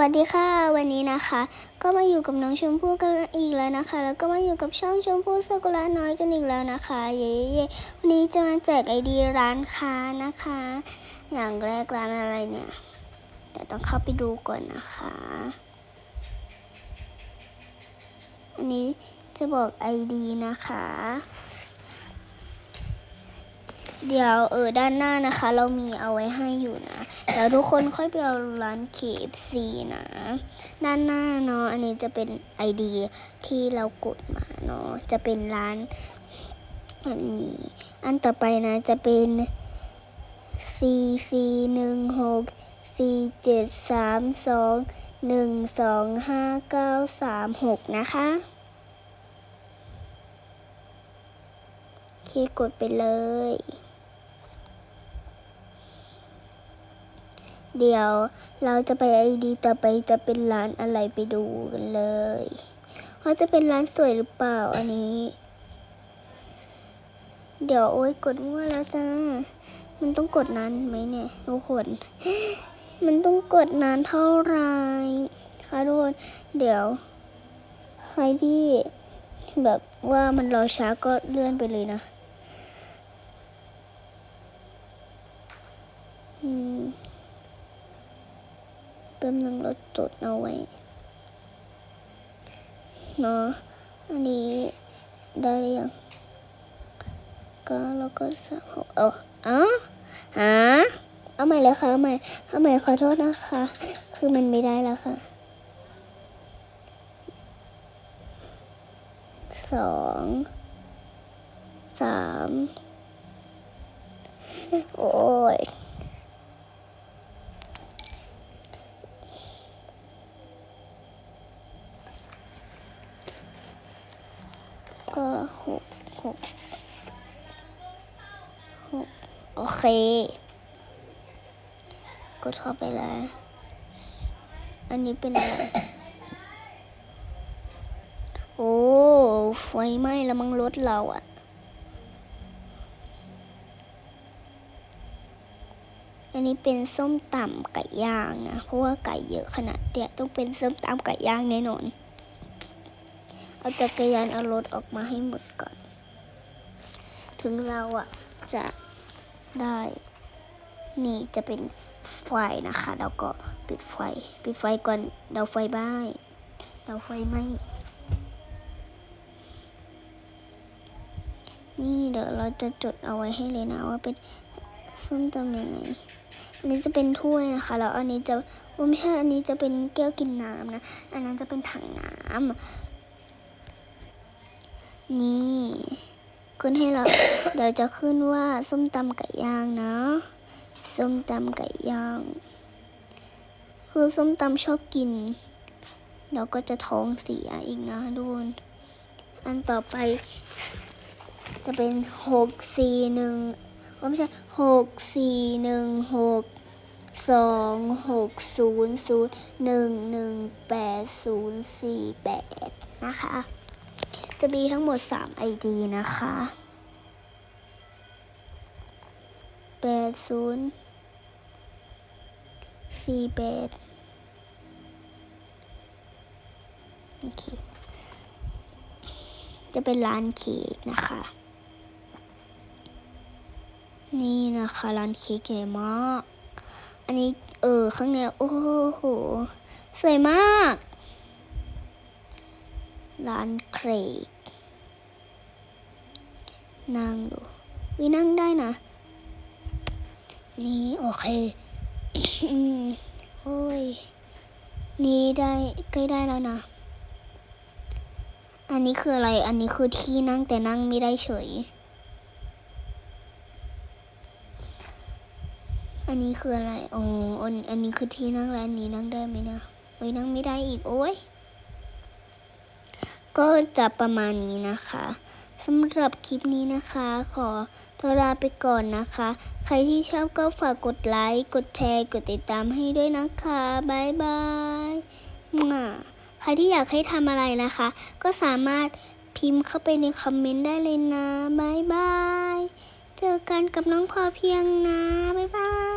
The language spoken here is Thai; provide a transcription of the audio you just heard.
วัสดีค่ะ วันนี้นะคะ ก็มาอยู่กับน้องชมพู่กันอีกแล้วนะคะ แล้วก็มาอยู่กับช่องชมพู่สกุลาน้อยกันอีกแล้วนะคะ เย้เย้วันนี้จะมาแจกไอดีร้านค้านะคะ อย่างแรกร้านอะไรเนี่ยแต่ต้องเข้าไปดูก่อนนะคะ อันนี้จะบอกไอดีนะคะ เดี๋ยวเออด้านหน้านะคะ เรามีเอาไว้ให้อยู่นะแล้วทุกคนค่อยไปเอาร้าน KFC นะ ด้านหน้าเนาะอันนี้จะเป็น ID ที่เรากดมาเนาะจะเป็นร้านอันนี้อันต่อไปนะจะเป็น C C หนึ่งหก C เจ็ดสามสองหนึ่งสองห้าเก้าสามหกนะคะคกดไปเลย เดี๋ยวเราจะไปไอดีต่อไปจะเป็นร้านอะไรไปดูกันเลยว่าจะเป็นร้านสวยหรือเปล่าอันนี้ เดี๋ยวโอ๊ยกดมั่วแล้วจ้า มันต้องกดนานไหมเนี่ยทุกคนมันต้องกดนานเท่าไหรคะทุกคนเดี๋ยว ใครที่แบบว่ามันรอช้าก็เลื่อนไปเลยนะ อืม ป๊บนึงเราจดเอาไว้เนาะอันนี้ได้หรือยังก็แล้วก็สามหกเอออ๋อหาเอาใหม่เลยค่ะเอาใหม่เอาใหม่ขอโทษนะคะ คือมันไม่ได้แล้วค่ะสองสามโอ้ย ก็หกหกหกโอเค กดเข้าไปแล้วอันนี้เป็นอะไร โอ้ไฟไหม้แล้วมังรถเราอะอันนี้เป็นส้มตำไก่ย่างนะ เพราะว่าไก่เยอะขนาดเนี้ยต้องเป็นส้มตำไก่ย่างแน่นอน เอาจักรยานเอารถออกมาให้หมดก่อน ถึงเราอะจะได้ นี่จะเป็นไฟนะคะแล้วก็ปิดไฟ ปิดไฟก่อนเดาไฟบ้ายเดาไฟไหมนี่เดี๋ยวเราจะจดเอาไว้ให้เลยนะว่าเป็นส้มตำยังไง อันนี้จะเป็นถ้วยนะคะ แล้วอันนี้จะโอ้ไม่ใช่ อันนี้จะเป็นแก้วกินน้ำนะ อันนั้นจะเป็นถังน้ำ นี่ ขึ้นให้เรา เดี๋ยวจะขึ้นว่าส้มตำไก่ย่างนะ ส้มตำไก่ย่าง คือส้มตำชอบกินเดี๋ยวก็จะท้องเสียอีกนะทุกคนอันต่อไป จะเป็นหกสี่หนึ่งไม่ใช่หกสี่หนึ่งหกสองหกศูนย์ศูนย์หนึ่งหนึ่งแปดศูนย์สี่แปดนะคะ จะมีทั้งหมด 3 ID นะคะ แปดศูนย์สี่แปดโอเค จะเป็นร้านเค้กนะคะ นี่นะคะร้านเค้กใหญ่มาก อันนี้เออข้างในโอ้โห สวยมาก ร้านเครกนั่งดูวินั่งได้นะ นี่โอเคโอ้ย นี่ได้ใกล้ได้แล้วนะ อันนี้คืออะไร อันนี้คือที่นั่งแต่นั่งไม่ได้เฉย อันนี้คืออะไร อ๋ออนอันนี้คือที่นั่งแล้วอันนี้นั่งได้ไหมนะโอ้ยนั่งไม่ได้อีก โอ้ย ก็จะประมาณนี้นะคะสำหรับคลิปนี้นะคะ ขอตัวลาไปก่อนนะคะ ใครที่ชอบก็ฝากกดไลค์ กดแชร์ กดติดตามให้ด้วยนะคะบายบายมาใครที่อยากให้ทำอะไรนะคะ ก็สามารถพิมพ์เข้าไปในคอมเมนต์ได้เลยนะบายบาย เจอกันกับน้องพอเพียงนะบายบาย